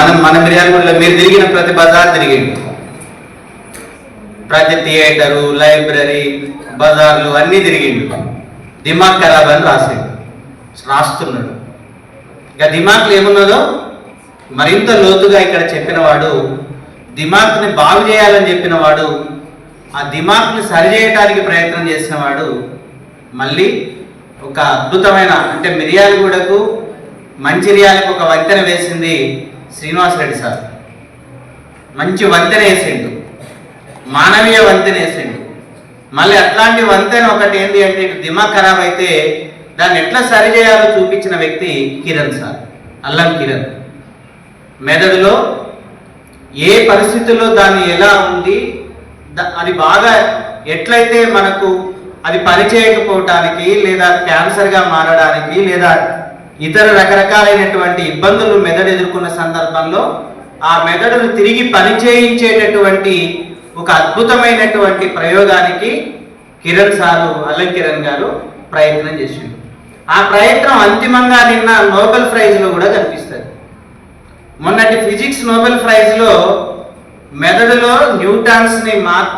మనం మన మిర్యాలగూడలో మీరు తిరిగిన ప్రతి బజార్ తిరిగిండు. ప్రతి థియేటరు లైబ్రరీ బజార్లు అన్నీ తిరిగిండు. దిమాగ్ ఖరాబ్ అని రాసిండు. రాస్తున్నాడు. ఇక దిమాగ్లు ఏమున్నదో? మరింత లోతుగా ఇక్కడ చెప్పినవాడు దిమాగ్ని బాగు చేయాలని చెప్పినవాడు ఆ దిమాగ్ని సరిచేయటానికి ప్రయత్నం చేసినవాడు మళ్ళీ ఒక అద్భుతమైన అంటే మిర్యాలగూడకు మంచిర్యాలకు ఒక వంతెన వేసింది శ్రీనివాసరెడ్డి సార్. మంచి వంతెన వేసిండు. మానవీయ వంతెన వేసిండు. మళ్ళీ అట్లాంటి వంతెన ఒకటి ఏంటి అంటే ఇటు దిమాగ్ ఖరాబ్ అయితే దాన్ని ఎట్లా సరి చేయాలో చూపించిన వ్యక్తి కిరణ్ సార్. అల్లం కిరణ్. మెదడులో ఏ పరిస్థితుల్లో దాన్ని ఎలా ఉంది అది బాగా ఎట్లయితే మనకు అది పనిచేయకపోవటానికి లేదా క్యాన్సర్గా మారడానికి లేదా ఇతర రకరకాలైనటువంటి ఇబ్బందులు మెదడు ఎదుర్కొన్న సందర్భంలో ఆ మెదడును తిరిగి పనిచేయించేటటువంటి ఒక అద్భుతమైనటువంటి ప్రయోగానికి కిరణ్ సారు అల్లం కిరణ్ గారు ప్రయత్నం చేసిండు ఆ ప్రయత్నం అంతిమంగా నిన్న నోబెల్ ప్రైజ్లో కూడా కనిపిస్తుంది. మొన్నటి ఫిజిక్స్ నోబెల్ ప్రైజ్లో మెదడులో న్యూటాన్స్ని మార్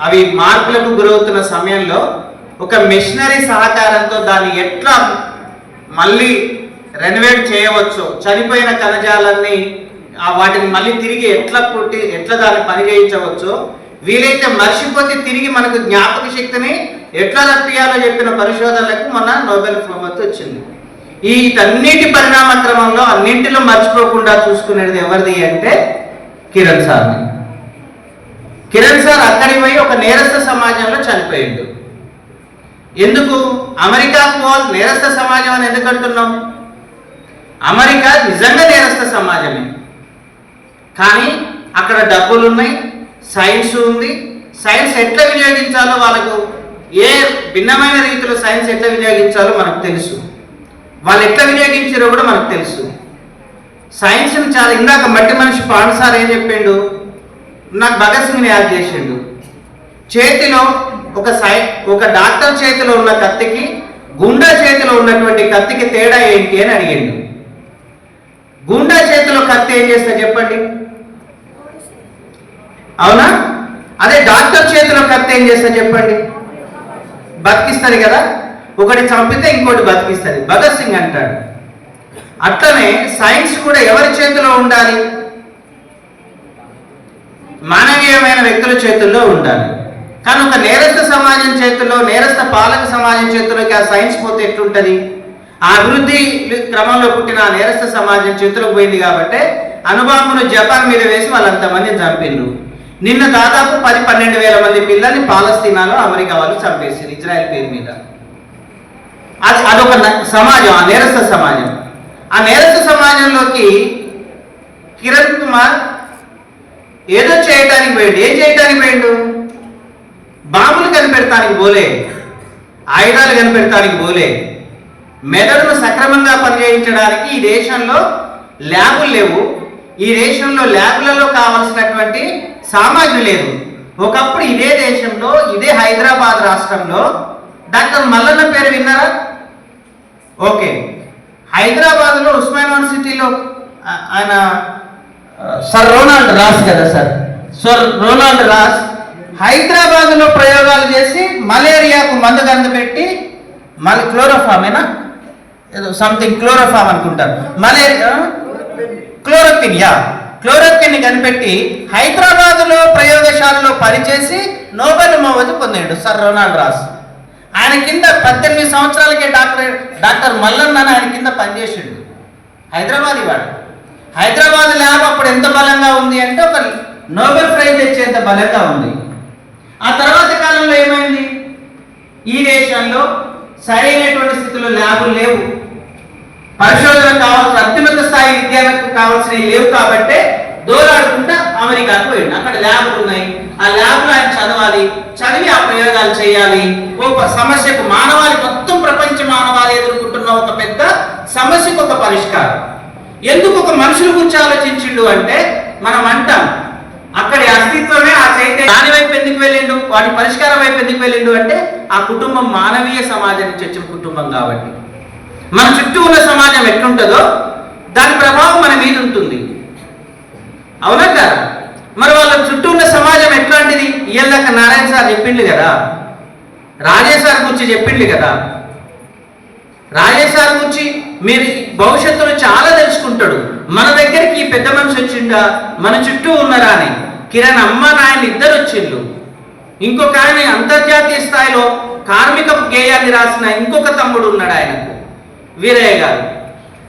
అవి మార్పులకు గురవుతున్న సమయంలో ఒక మిషనరీ సహకారంతో దాన్ని ఎట్లా మళ్ళీ రెనోవేట్ చేయవచ్చు. చనిపోయిన కణజాలాన్ని వాటిని మళ్ళీ తిరిగి ఎట్లా పుట్టి ఎట్లా దాన్ని పని చేయించవచ్చు వీలైతే మర్చిపోతే తిరిగి మనకు జ్ఞాపక శక్తిని ఎట్లా రప్పియాలో చెప్పిన పరిశోధనలకు మన నోబెల్ బహుమతి వచ్చింది. ఈ అన్నిటి పరిణామ క్రమంలో అన్నింటిలో మర్చిపోకుండా చూసుకునేది ఎవరిది అంటే కిరణ్ సార్ని. కిరణ్ సార్ అక్కడికి పోయి ఒక నేరస్థ సమాజంలో చనిపోయిండు. ఎందుకు? అమెరికా పోల్ నేరస్థ సమాజం అని ఎందుకు అంటున్నాం? అమెరికా నిజంగా నేరస్థ సమాజమే. కానీ అక్కడ డబ్బులు ఉన్నాయి సైన్స్ ఉంది. సైన్స్ ఎట్లా వినియోగించాలో వాళ్ళకు ఏ భిన్నమైన రీతిలో సైన్స్ ఎట్లా వినియోగించాలో మనకు తెలుసు. వాళ్ళు ఎట్లా వినియోగించారో కూడా మనకు తెలుసు. సైన్స్ని చాలా ఇందాక మట్టి మనిషి పాండసార్ ఏం చెప్పిండు? నాకు భగత్ సింగ్ని యాడ్ చేసిండు. చేతిలో ఒక సై ఒక డాక్టర్ చేతిలో ఉన్న కత్తికి గుండా చేతిలో ఉన్నటువంటి కత్తికి తేడా ఏంటి అని అడిగిండు. గుండా చేతిలో కత్తి ఏం చేస్తా చెప్పండి? అవునా? అదే డాక్టర్ చేతిలో కత్తి ఏం చేస్తా చెప్పండి? బతికిస్తుంది కదా? ఒకటి చంపితే ఇంకోటి బతికిస్తుంది. భగత్ సింగ్ అంటాడు. అట్లనే సైన్స్ కూడా ఎవరి చేతిలో ఉండాలి? మానవీయమైన వ్యక్తుల చేతుల్లో ఉండాలి. కానీ ఒక నేరస్థ సమాజం చేతుల్లో నేరస్థ పాలక సమాజం చేతుల్లోకి ఆ సైన్స్ పోతే ఎట్లుంటుంది? ఆ అభివృద్ధి క్రమంలో పుట్టిన ఆ నేరస్థ సమాజం చేతులకు పోయింది కాబట్టి అనుభవమును జపాన్ మీద వేసి వాళ్ళంతమంది చంపిండ్రు నిన్న దాదాపు పది పన్నెండు వేల మంది పిల్లల్ని పాలస్తీనాలో అమెరికా వాళ్ళు చంపేసారు ఇజ్రాయెల్ పేరు మీద. అది అదొక సమాజం ఆ నేరస్థ సమాజం. ఆ నేరస్థ సమాజంలోకి కిరణ్ కుమార్ ఏదో చేయటానికి పోయిండు. ఏం చేయటానికి పోయిండు? బాంబులు కనిపెడతానికి పోలే ఆయుధాలు కనిపెడతానికి పోలే మెదడును సక్రమంగా పనిచేయించడానికి ఈ దేశంలో ల్యాబులు లేవు. ఈ దేశంలో ల్యాబులలో కావలసినటువంటి సామాగ్రి లేదు. ఒకప్పుడు ఇదే దేశంలో ఇదే హైదరాబాద్ రాష్ట్రంలో. డాక్టర్ మల్లన్న పేరు విన్నారా? ఓకే. హైదరాబాద్లో ఉస్మాన్ యూనివర్సిటీలో ఆయన సర్ రోనాల్డ్ రాస్ కదా సార్. సర్ రోనాల్డ్ రాస్ హైదరాబాద్లో ప్రయోగాలు చేసి మలేరియాకు మందు గందు పెట్టి మళ్ళీ క్లోరోఫామేనా ఏదో సంథింగ్ క్లోరోఫామ్ అనుకుంటారు. Malaria chloroquine yeah. క్లోరోక్విన్ కనిపెట్టి హైదరాబాదులో ప్రయోగశాలలో పనిచేసి నోబెల్ బహుమతి పొందాడు సర్ రొనాల్డ్ రాస్. ఆయన కింద పద్దెనిమిది సంవత్సరాలకే డాక్టర్ డాక్టర్ మల్లన్న ఆయన కింద పనిచేసిండు. హైదరాబాద్ ఇవాడు హైదరాబాద్ ల్యాబ్ అప్పుడు ఎంత బలంగా ఉంది అంటే ఒక నోబెల్ ప్రైజ్ తెచ్చేంత బలంగా ఉంది. ఆ తర్వాత కాలంలో ఏమైంది? ఈ దేశంలో సరైనటువంటి స్థితిలో ల్యాబులు లేవు. పరిశోధన కావాల్సిన అత్యున్నత స్థాయి విద్యార్థులకు కావాల్సినవి లేవు కాబట్టే దూరాడుకుంటా అమెరికాకు పోయిండు అక్కడ ల్యాబ్లు ఉన్నాయి. ఆ ల్యాబ్లో ఆయన చదవాలి చదివి ఆ ప్రయోగాలు చేయాలి. ఒక సమస్యకు మానవాళి మొత్తం ప్రపంచ మానవాళి ఎదుర్కొంటున్న ఒక పెద్ద సమస్యకు ఒక పరిష్కారం. ఎందుకు ఒక మనుషుల గురించి ఆలోచించిండు అంటే మనం అంటాం అక్కడి అస్తిత్వమే ఆ చైతన్యం దాని వైపు ఎందుకు వెళ్ళిండు వాటి పరిష్కారం వైపు ఎందుకు వెళ్ళిండు అంటే ఆ కుటుంబం మానవీయ సమాజం నుంచి వచ్చిన కుటుంబం కాబట్టి. మన చుట్టూ ఉన్న సమాజం ఎట్లుంటుందో దాని ప్రభావం మన మీద ఉంటుంది. అవునా కదా? మరి వాళ్ళ చుట్టూ ఉన్న సమాజం ఎట్లాంటిది? ఇయ్యదాకా నారాయణ సార్ చెప్పిండు కదా. రాజేష్ సార్ గురించి చెప్పిండు కదా. రాజేష్ సార్ గురించి మీరు భవిష్యత్తులో చాలా తెలుసుకుంటాడు. మన దగ్గరికి ఈ పెద్ద మనిషి వచ్చిండా? మన చుట్టూ ఉన్నారా అని. కిరణ్ అమ్మ నాయన ఇద్దరు వచ్చిండు ఇంకొక ఆయన అంతర్జాతీయ స్థాయిలో కార్మిక గేయాన్ని రాసిన ఇంకొక తమ్ముడు ఉన్నాడు ఆయనకు. వీరయ్య గారు.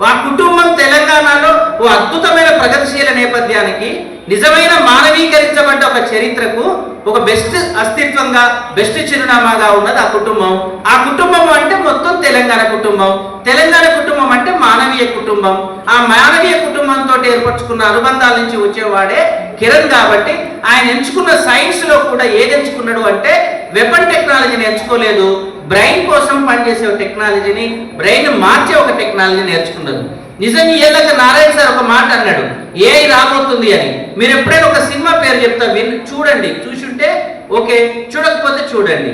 ఆ కుటుంబం తెలంగాణలో ఓ అద్భుతమైన ప్రగతిశీల నేపథ్యానికి నిజమైన మానవీకరించబడ్డ ఒక చరిత్రకు ఒక బెస్ట్ అస్తిత్వంగా బెస్ట్ చిరునామాగా ఉన్నది ఆ కుటుంబం. ఆ కుటుంబం అంటే మొత్తం తెలంగాణ కుటుంబం. తెలంగాణ కుటుంబం అంటే మానవీయ కుటుంబం. ఆ మానవీయ కుటుంబంతో ఏర్పరచుకున్న అనుబంధాల నుంచి వచ్చేవాడే కిరణ్ కాబట్టి ఆయన ఎంచుకున్న సైన్స్లో కూడా ఏది ఎంచుకున్నాడు అంటే వెపన్ టెక్నాలజీని ఎంచుకోలేదు. బ్రెయిన్ కోసం పనిచేసే ఒక టెక్నాలజీని బ్రెయిన్ మార్చే ఒక టెక్నాలజీని నేర్చుకున్నది నిజంగా ఏళ్ళక నారాయణ సార్ ఒక మాట అన్నాడు ఏ రాబోతుంది అని. మీరు ఎప్పుడైనా ఒక సినిమా పేరు చెప్తా విన్ చూడండి. చూసుంటే ఓకే చూడకపోతే చూడండి.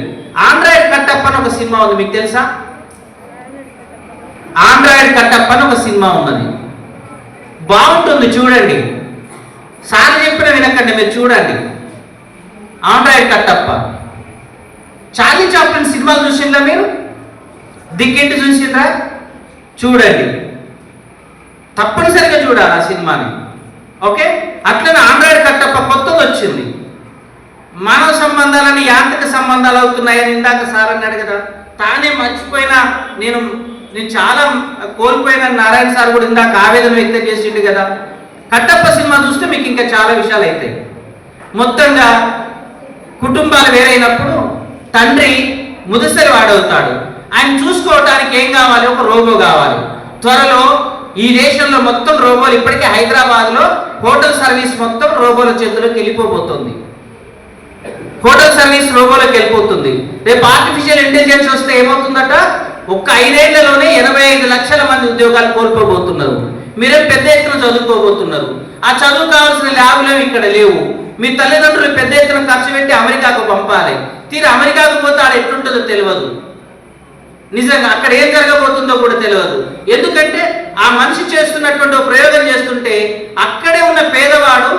ఆండ్రాయిడ్ కట్టప్ప అని ఒక సినిమా ఉంది మీకు తెలుసా? ఆండ్రాయిడ్ కట్టప్ప అని ఒక సినిమా ఉన్నది. బాగుంటుంది చూడండి. సార్ చెప్పిన వినకండి మీరు చూడండి. ఆండ్రాయిడ్ కట్టప్ప. చార్లీ చాప్లిన్ సినిమాలు చూసిందా మీరు? దిక్కింటి చూసిండ్రా? చూడండి. తప్పనిసరిగా చూడాలి ఆ సినిమాని. ఓకే? అట్లనే ఆండ్రాయిడ్ కట్టప్ప కొత్తది వచ్చింది. మానవ సంబంధాలని యాంత్రిక సంబంధాలు అవుతున్నాయని ఇందాక సార్ అన్నాడు కదా. తానే మర్చిపోయినా నేను నేను చాలా కోల్పోయిన నారాయణ సార్ కూడా ఇందాక ఆవేదన వ్యక్తం చేసిండు కదా. కట్టప్ప సినిమా చూస్తే మీకు ఇంకా చాలా విషయాలు అవుతాయి. మొత్తంగా కుటుంబాలు వేరైనప్పుడు తండ్రి ముదుసరి వాడవుతాడు. ఆయన చూసుకోవటానికి ఏం కావాలి? ఒక రోబో కావాలి. త్వరలో ఈ దేశంలో మొత్తం రోబోలు ఇప్పటికే హైదరాబాద్లో హోటల్ సర్వీస్ మొత్తం రోబోల చేతిలోకి వెళ్ళిపోబోతుంది. హోటల్ సర్వీస్ రోబోలోకి వెళ్ళిపోతుంది. రేపు ఆర్టిఫిషియల్ ఇంటెలిజెన్స్ వస్తే ఏమవుతుందట? ఒక్క ఐదేళ్ళలోనే ఎనభై ఐదు లక్షల మంది ఉద్యోగాలు కోల్పోబోతున్నారు. మీరేం పెద్ద ఎత్తున చదువుకోబోతున్నారు. ఆ చదువు కావాల్సిన ల్యాబ్లు ఇక్కడ లేవు. మీ తల్లిదండ్రులు పెద్ద ఎత్తున ఖర్చు పెట్టి అమెరికాకు పంపాలి. తీరు అమెరికాకు పోతే ఆడ ఎట్లుంటుందో తెలియదు. నిజంగా అక్కడ ఏం జరగబోతుందో కూడా తెలియదు. ఎందుకంటే ఆ మనిషి చేస్తున్నటువంటి ప్రయోగం చేస్తుంటే అక్కడే ఉన్న పేదవాడు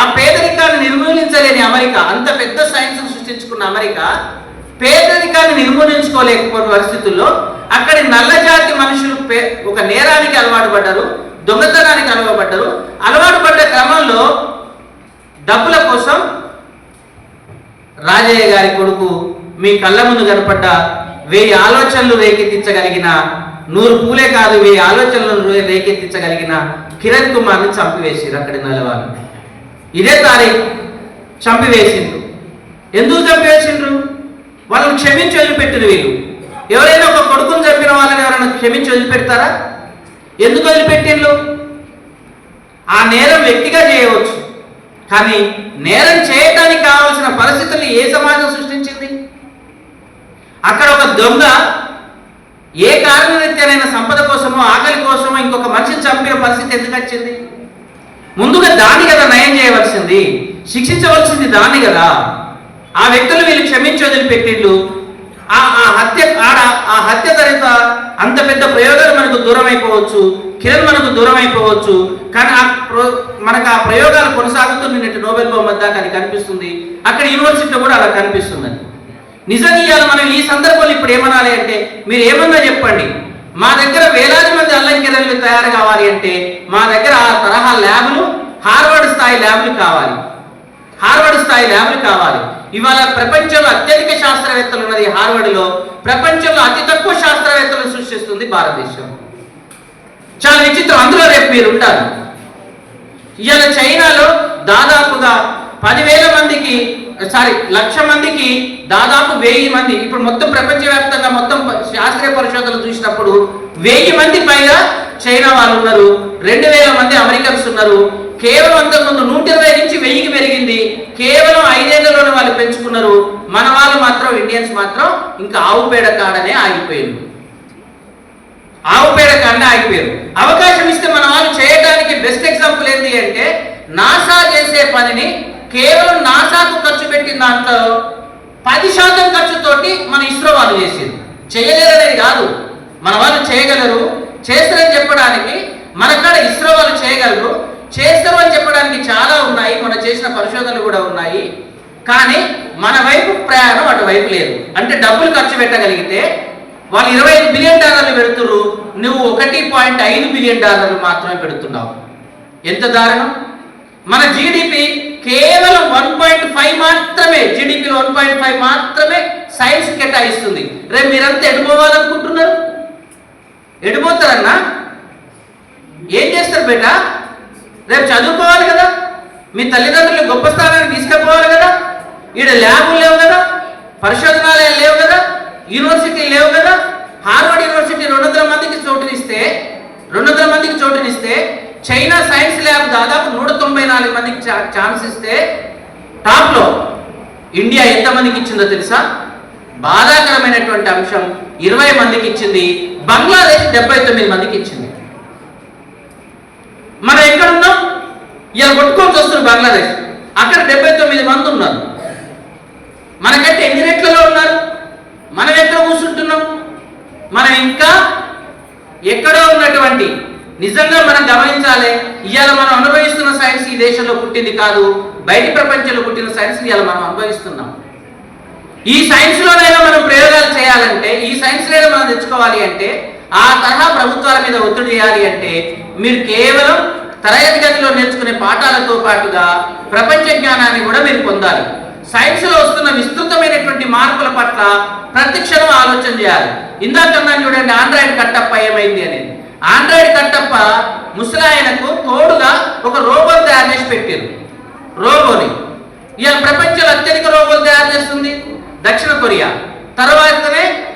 ఆ పేదరికాన్ని నిర్మూలించలేని అమెరికా అంత పెద్ద సైన్స్ సృష్టించుకున్న అమెరికా పేదరికాన్ని నిర్మూలించుకోలేకపోయిన పరిస్థితుల్లో అక్కడి నల్లజాతి మనుషులు పే- ఒక నేరానికి అలవాటు పడ్డారు దొంగతనానికి అలవాటు అలవాటు పడ్డ క్రమంలో డబ్బుల కోసం రాజయ్య గారి కొడుకు మీ కళ్ళ ముందు కనపడ్డ వెయ్యి ఆలోచనలు రేకెత్తించగలిగిన నూరు పూలే కాదు వెయ్యి ఆలోచనలను రేకెత్తించగలిగిన కిరణ్ కుమార్ని చంపివేసిరు అక్కడి నలవాళ్ళు ఇదే తారీఖు. చంపివేసిండ్రు ఎందుకు చంపివేసిండ్రు క్షమించి వదిలిపెట్టిరు వీళ్ళు. ఎవరైనా ఒక కొడుకుని చంపిన వాళ్ళని ఎవరైనా క్షమించి వదిలిపెడతారా? ఎందుకు వదిలిపెట్టిండ్రు? ఆ నేరం వ్యక్తిగా చేయవచ్చు. కానీ నేరం చేయటానికి కావాల్సిన పరిస్థితులు ఏ సమాజం సృష్టించింది? అక్కడ ఒక దొంగ ఏ కారణరీత్యానైనా సంపద కోసమో ఆకలి కోసమో ఇంకొక మనిషిని చంపిన పరిస్థితి ఎందుకు వచ్చింది? ముందుగా దాన్ని కదా నయం చేయవలసింది శిక్షించవలసింది దాన్ని కదా. ఆ వ్యక్తులు వీళ్ళు క్షమించి వదిలిపెట్టిండు ఆ ఆ హత్య ఆడ ఆ హత్య తర్వాత అంత పెద్ద ప్రయోగాలు మనకు దూరం అయిపోవచ్చు కిరణ్ మనకు దూరం అయిపోవచ్చు కానీ ఆ ప్రో- మనకు ఆ ప్రయోగాలు కొనసాగుతున్న నేటి నోబెల్ బహుమతి దాకా అది కనిపిస్తుంది. అక్కడ యూనివర్సిటీలో కూడా అలా కనిపిస్తుందని నిజంగా ఇవాళ మనం ఈ సందర్భంలో ఇప్పుడు ఏమనాలి అంటే మీరు ఏమన్నా చెప్పండి. మా దగ్గర వేలాది మంది అల్లం కిరణ్లు తయారు కావాలి అంటే మా దగ్గర ఆ తరహా ల్యాబ్లు హార్వర్డ్ స్థాయి ల్యాబ్లు కావాలి. హార్వర్డ్ స్థాయి ల్యాబ్లు కావాలి. ఇవాళ ప్రపంచంలో అత్యధిక శాస్త్రవేత్తలు ఉన్నది హార్వర్డ్లో ప్రపంచంలో అతి తక్కువ శాస్త్రవేత్తలను సృష్టిస్తుంది భారతదేశం. చాలా విచిత్రం. అందులో రేపు మీరు ఉంటారు. ఇవాళ చైనాలో దాదాపుగా పదివేల మందికి సారీ లక్ష మందికి దాదాపు వెయ్యి మంది ఇప్పుడు మొత్తం ప్రపంచవ్యాప్తంగా మొత్తం శాస్త్రీయ పరిశోధనలు చూసినప్పుడు వెయ్యి మంది పైగా చైనా వాళ్ళు ఉన్నారు. రెండు వేల మంది అమెరికన్స్ ఉన్నారు. కేవలం అంతకుముందు నూట ఇరవై నుంచి వెయ్యికి పెరిగింది. కేవలం ఐదేళ్ళలోనే వాళ్ళు పెంచుకున్నారు. మన వాళ్ళు మాత్రం ఇండియన్స్ మాత్రం ఇంకా ఆవు పేడ కాడనే ఆగిపోయారు. ఆవు పేడ కాడనే ఆగిపోయారు. అవకాశం ఇస్తే మన వాళ్ళు చేయడానికి బెస్ట్ ఎగ్జాంపుల్ ఏంటి అంటే నాసా చేసే పనిని కేవలం నాసాకు ఖర్చు పెట్టిన దాంట్లో పది శాతం ఖర్చుతోటి మన ఇస్రో వాళ్ళు చేసింది చేయలేరనేది కాదు. మన వాళ్ళు చేయగలరు. చేస్తారని చెప్పడానికి మన కాడ ఇస్రో వాళ్ళు చేయగలరు. చేస్తామని అని చెప్పడానికి చాలా ఉన్నాయి మన చేసిన పరిశోధనలు కూడా ఉన్నాయి. కానీ మన వైపు ప్రయాణం అటువైపు లేదు. అంటే డబ్బులు ఖర్చు పెట్టగలిగితే వాళ్ళు ఇరవై ఐదు బిలియన్ డాలర్లు పెడుతున్నారు నువ్వు ఒకటి పాయింట్ ఐదు బిలియన్ డాలర్లు మాత్రమే పెడుతున్నావు. ఎంత దారుణం? మన జీడిపి కేవలం వన్ పాయింట్ ఫైవ్ మాత్రమే జీడిపి వన్ పాయింట్ ఫైవ్ మాత్రమే సైన్స్ కేటాయిస్తుంది. రేపు మీరంతా ఎడిపోవాలనుకుంటున్నారు ఎడిపోతారన్నా ఏం చేస్తారు బేటా? రేపు చదువుకోవాలి కదా? మీ తల్లిదండ్రులు గొప్ప స్థానానికి తీసుకుపోవాలి కదా? ఈడ ల్యాబులు లేవు కదా? పరిశోధనాలయాలు లేవు కదా? యూనివర్సిటీ లేవు కదా? హార్వర్డ్ యూనివర్సిటీ రెండు వందల మందికి చోటునిస్తే రెండు వందల మందికి చోటునిస్తే చైనా సైన్స్ ల్యాబ్ దాదాపు నూట తొంభై నాలుగు మందికి ఛాన్స్ ఇస్తే టాప్లో ఇండియా ఎంతమందికి ఇచ్చిందో తెలుసా? బాధాకరమైనటువంటి అంశం ఇరవై మందికి ఇచ్చింది బంగ్లాదేశ్ డెబ్బై తొమ్మిది మందికి ఇచ్చింది. మనం ఎక్కడ ఉన్నాం? ఇలా కొట్టుకొని చూస్తున్న బంగ్లాదేశ్. అక్కడ డెబ్బై తొమ్మిది మంది ఉన్నారు. మనకంటే ఎన్ని రెట్లలో ఉన్నారు? మనం ఎక్కడ కూర్చుంటున్నాం? మనం ఇంకా ఎక్కడో ఉన్నటువంటి నిజంగా మనం గమనించాలి ఇవాళ మనం అనుభవిస్తున్న సైన్స్ ఈ దేశంలో పుట్టింది కాదు బయటి ప్రపంచంలో పుట్టిన సైన్స్ ఇవాళ మనం అనుభవిస్తున్నాం. ఈ సైన్స్లోనైనా మనం ప్రయోగాలు చేయాలంటే ఈ సైన్స్లో మనం తెచ్చుకోవాలి అంటే ఆ తరహా ప్రభుత్వాల మీద ఒత్తిడి చేయాలి అంటే మీరు కేవలం తరగతి గదిలో నేర్చుకునే పాఠాలతో పాటుగా ప్రపంచ జ్ఞానాన్ని కూడా మీరు పొందాలి. సైన్స్లో వస్తున్న విస్తృతమైనటువంటి మార్పుల పట్ల ప్రతిక్షణం ఆలోచన చేయాలి. ఇందాక చూడండి ఆండ్రాయిడ్ కట్టప్ప ఏమైంది అనేది. ఆండ్రాయిడ్ కట్టప్ప ముసలాయనకు తోడుగా ఒక రోబోని తయారు చేసి పెట్టారు. రోబోని. ఇవాళ ప్రపంచంలో అత్యధిక రోబోలు తయారు చేస్తుంది దక్షిణ కొరియా తర్వాతనే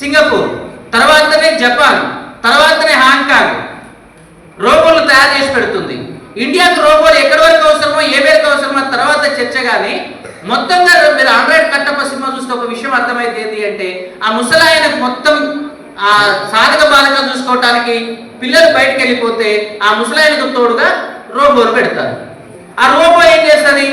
సింగపూర్. తర్వాతనే జపాన్ తర్వాతనే హాంకాంగ్. రోబోలు తయారు చేసి పెడుతుంది. ఇండియాకు రోబోలు ఎక్కడి వరకు అవసరమో ఏ మేరకు అవసరమో తర్వాత చర్చ కానీ మొత్తంగా మీరు ఆండ్రాయిడ్ కట్టప్ప సినిమా చూస్తే ఒక విషయం అర్థమైతే ఏంటి అంటే ఆ ముసలాయనకు మొత్తం ఆ సాధక బాధక చూసుకోవటానికి పిల్లలు బయటకు వెళ్ళిపోతే ఆ ముసలాయనకు తోడుగా రోబోలు పెడతారు. ఆ రోబో ఏం చేస్తుంది?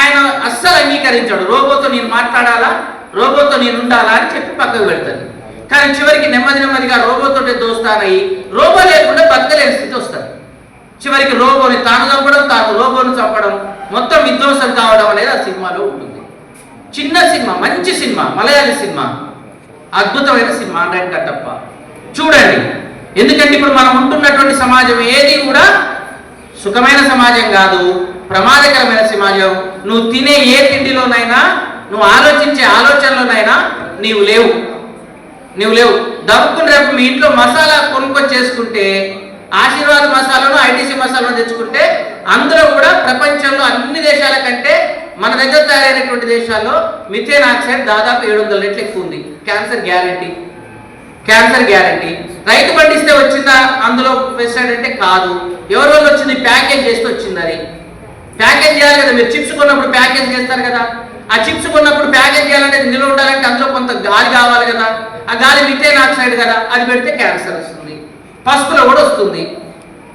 ఆయన అస్సలు అంగీకరించాడు. రోబోతో నేను మాట్లాడాలా? రోబోతో నేను ఉండాలా అని చెప్పి పక్కకు పెడతాను కానీ చివరికి నెమ్మది నెమ్మదిగా రోబోతోటే దోస్తానయ్యి రోబో లేకుండా బతకలేని స్థితి వస్తుంది. చివరికి రోబోని తాను చంపడం తాను రోబోను చంపడం మొత్తం విధ్వంసం కావడం అనేది ఆ సినిమాలో ఉంటుంది. చిన్న సినిమా మంచి సినిమా మలయాళీ సినిమా అద్భుతమైన సినిమా అంటే తప్ప. చూడండి. ఎందుకంటే ఇప్పుడు మనం ఉంటున్నటువంటి సమాజం ఏది కూడా సుఖమైన సమాజం కాదు ప్రమాదకరమైన సమాజం. నువ్వు తినే ఏ తిండిలోనైనా నువ్వు ఆలోచించే ఆలోచనలోనైనా నీవు లేవు. నువ్వు లేవు. దవ్వుకుని రేపు మీ ఇంట్లో మసాలా కొనుక్కొని చేసుకుంటే ఆశీర్వాద్ మసాలాను ఐటీసీ మసాలాను తెచ్చుకుంటే అందులో కూడా ప్రపంచంలో అన్ని దేశాల కంటే మన దగ్గర తయారైనటువంటి దేశాల్లో మిథేన్ ఆక్సైడ్ దాదాపు ఏడు వందల రెట్లు ఎక్కువ ఉంది. క్యాన్సర్ గ్యారంటీ క్యాన్సర్ గ్యారంటీ రైతు పండిస్తే వచ్చిందా? అందులో పెస్టిసైడ్ అంటే కాదు. ఎవరి వల్ల వచ్చింది? ప్యాకేజ్ చేస్తే వచ్చింది అది. ప్యాకేజ్ చేయాలి కదా. మీరు చిప్స్ కొన్నప్పుడు ప్యాకేజ్ చేస్తారు కదా. ఆ చిప్స్ కొన్నప్పుడు ప్యాకేజ్ చేయాలంటే నిల్వ ఉండాలంటే అందులో కొంత గాలి కావాలి కదా. ఆ గాలి మిథేన్ ఆక్సైడ్ కదా. అది పెడితే క్యాన్సర్ వస్తుంది. పసుపులో కూడా వస్తుంది.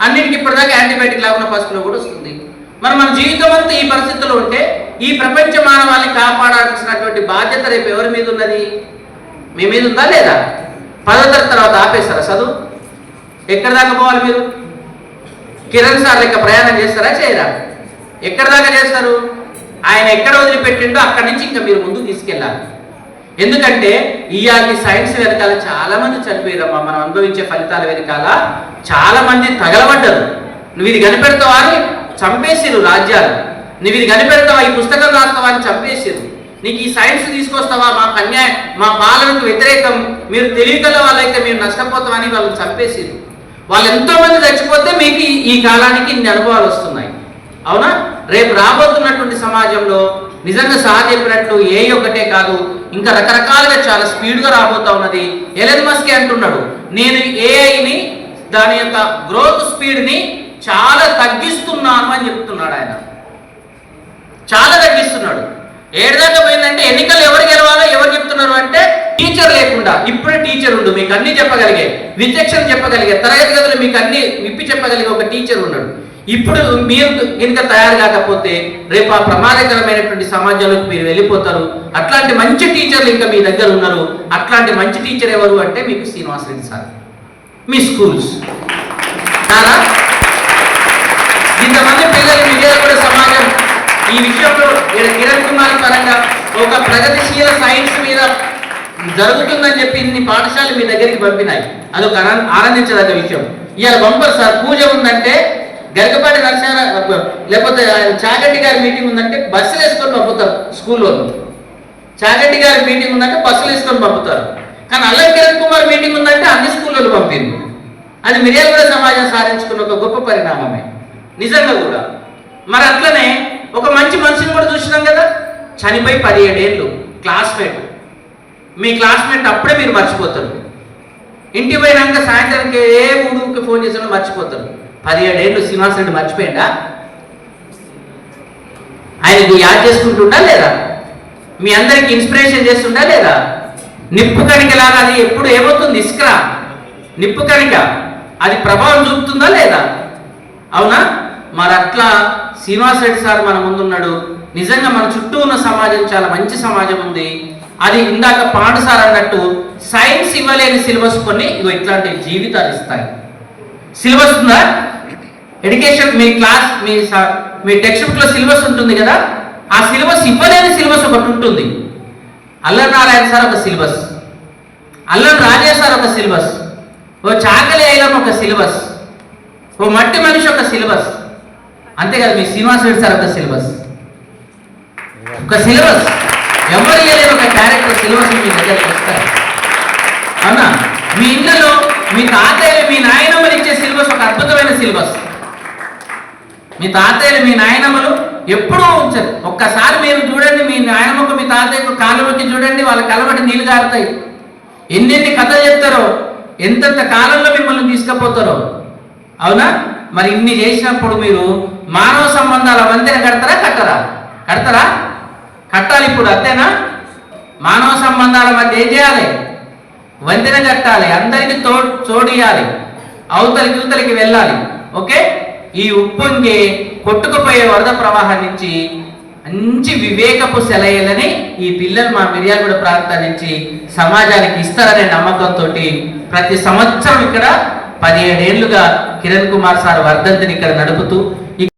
అన్నిటికీ ఇప్పటిదాకా యాంటీబయాటిక్ లేకుండా పసుపులో కూడా వస్తుంది. మరి మన జీవితం అంతా ఈ పరిస్థితుల్లో ఉంటే ఈ ప్రపంచ మానవాళిని కాపాడాల్సినటువంటి బాధ్యత రేపు ఎవరి మీద ఉన్నది? మీ మీద ఉందా లేదా? పదో తరగతి తర్వాత ఆపేస్తారా చదువు? ఎక్కడ దాకా పోవాలి మీరు? కిరణ్ సార్ లెక్క ప్రయాణం చేస్తారా చేయరా? ఎక్కడ దాకా చేస్తారు? ఆయన ఎక్కడ వదిలిపెట్టిండో అక్కడి నుంచి ఇంకా మీరు ముందుకు తీసుకెళ్ళాలి. ఎందుకంటే ఇవాళ సైన్స్ వెనకాల చాలా మంది చనిపోయారమ్మా మనం అనుభవించే ఫలితాల వెనకాల చాలా మంది తగలబడ్డారు. నువ్వు ఇది కనిపెడతావా అని చంపేసిరు రాజ్యాలు. నువ్వు ఇది కనిపెడతావా? ఈ పుస్తకం రాస్తావా అని చంపేసిరు నీకు ఈ సైన్స్ తీసుకొస్తావా? మా అన్యాయం మా పాలనకు వ్యతిరేకం మీరు తెలియగల వాళ్ళైతే మేము నష్టపోతామని వాళ్ళని చంపేసిరు వాళ్ళు ఎంతో మంది చచ్చిపోతే మీకు ఈ- ఈ కాలానికి ఇన్ని అనుభవాలు వస్తున్నాయి. అవునా? రేపు రాబోతున్నటువంటి సమాజంలో నిజంగా సార్ చెప్పినట్లు ఏ ఒకటే కాదు ఇంకా రకరకాలుగా చాలా స్పీడ్గా రాబోతా ఉన్నది ఎలెన్ మస్కే అంటున్నాడు. నేను ఏఐని దాని యొక్క గ్రోత్ స్పీడ్ని చాలా తగ్గిస్తున్నాను అని చెప్తున్నాడు ఆయన. చాలా తగ్గిస్తున్నాడు. ఏడుదాకా పోయిందంటే ఎన్నికలు ఎవరు గెలవాలో ఎవరు చెప్తున్నారు అంటే టీచర్ లేకుండా ఇప్పుడే టీచర్ ఉండు మీకు అన్ని చెప్పగలిగే విచక్షణ చెప్పగలిగే తరగతి గదులు మీకు అన్ని విప్పి చెప్పగలిగే ఒక టీచర్ ఉన్నాడు. ఇప్పుడు మీరు కనుక తయారు కాకపోతే రేపు ఆ ప్రమాదకరమైనటువంటి సమాజంలోకి మీరు వెళ్ళిపోతారు. అట్లాంటి మంచి టీచర్లు ఇంకా మీ దగ్గర ఉన్నారు. అట్లాంటి మంచి టీచర్ ఎవరు అంటే మీకు శ్రీనివాసరెడ్డి సార్. మీ స్కూల్స్. ఇంతమంది పిల్లలు మీద కూడా సమాజం ఈ విషయంలో కిరణ్ కుమార్ పరంగా ఒక ప్రగతిశీల సైన్స్ మీద జరుగుతుందని చెప్పి ఇన్ని పాఠశాలలు మీ దగ్గరికి పంపినాయి. అదొక ఆనందించదగ్గ విషయం. ఇవాళ పంపరు సార్ పూజ ఉందంటే గరికపాటి నరసింహ లేకపోతే చాగంటి గారి మీటింగ్ ఉందంటే బస్సులు వేసుకొని పంపుతారు స్కూల్లో. చాగంటి గారి మీటింగ్ ఉందంటే బస్సులు వేసుకొని పంపుతారు. కానీ అల్లం కిరణ్ కుమార్ మీటింగ్ ఉందంటే అన్ని స్కూళ్ళలో పంపింది అది మిర్యాలగూడ సమాజం సాధించుకున్న ఒక గొప్ప పరిణామమే. నిజంగా కూడా. మరి అట్లనే ఒక మంచి మనిషిని కూడా చూసినాం కదా? చనిపోయి పదిహేడేళ్ళు క్లాస్మేట్. మీ క్లాస్మేట్ అప్పుడే మీరు మర్చిపోతారు. ఇంటికి పోయినాక సాయంత్రానికి ఏ ఊడుకి ఫోన్ చేసినా మర్చిపోతారు. పదిహేడేళ్ళు శ్రీనివాస్ రెడ్డి మర్చిపోయిందా? ఆయనకి యాడ్ చేసుకుంటుండా లేదా? మీ అందరికి ఇన్స్పిరేషన్ చేస్తుండా లేదా? నిప్పు కణికలాగా అది ఎప్పుడు ఏమవుతుంది? ఇస్క్రా? నిప్పు కణిక. అది ప్రభావం చూపుతుందా లేదా? అవునా? మరి అట్లా శ్రీనివాస్ రెడ్డి సార్ మన ముందున్నాడు. నిజంగా మన చుట్టూ ఉన్న సమాజం చాలా మంచి సమాజం ఉంది. అది ఇందాక పాండు సార్ అన్నట్టు సైన్స్ ఇవ్వలేని సిలబస్ కొన్ని ఇగో ఇట్లాంటి జీవితాలు ఇస్తాయి. సిలబస్ ఉందా? ఎడ్యుకేషన్ మీ క్లాస్ మీ స- మీ టెక్స్ట్ బుక్లో సిలబస్ ఉంటుంది కదా? ఆ సిలబస్ ఇవ్వలేని సిలబస్ ఒకటి ఉంటుంది. అల్లరి నారాయణ సార్ ఒక సిలబస్. అల్లరి రాజే సార్ ఒక సిలబస్. ఓ చాకలి ఐలం ఒక సిలబస్. ఓ మట్టి మనిషి ఒక సిలబస్. అంతేకాదు మీ శ్రీనివాస్ రెడ్డి సార్ ఒక సిలబస్. ఒక సిలబస్. ఎవరు ఒక క్యారెక్టర్ సిలబస్ మీ దగ్గరికి వస్తారు అవునా? మీ ఇళ్ళలో మీ తాతయ్యలు మీ నాయనమ్మలు ఇచ్చే సిలబస్ ఒక అద్భుతమైన సిలబస్. మీ తాతయ్యలు మీ నాయనమ్మలు ఎప్పుడూ ఉంచరు. ఒక్కసారి మీరు చూడండి మీ నాయనమ్మకు మీ తాతయ్యకు కాలువకి చూడండి వాళ్ళ కలవటి నీళ్ళు జారుతాయి ఎన్నెన్ని కథలు చెప్తారో ఎంతెంత కాలంలో మిమ్మల్ని తీసుకుపోతారో. అవునా? మరి ఇన్ని చేసినప్పుడు మీరు మానవ సంబంధాల వంతెన కడతారా కట్టరా? కడతారా? కట్టాలి ఇప్పుడు అంతేనా? మానవ సంబంధాల మధ్య ఏం చేయాలి? వంతెన కట్టాలి. అందరికి తో చోడియాలి అవతలి ఇవతలికి వెళ్ళాలి. ఓకే? ఈ ఉప్పొంగి కొట్టుకుపోయే వరద ప్రవాహం నుంచి మంచి వివేకపు సెలయేలని ఈ పిల్లలు మా మిర్యాలగూడ ప్రాంతం నుంచి సమాజానికి ఇస్తారనే నమ్మకంతో ప్రతి సంవత్సరం ఇక్కడ పదిహేడేళ్ళుగా కిరణ్ కుమార్ సార్ వర్ధంతిని ఇక్కడ నడుపుతూ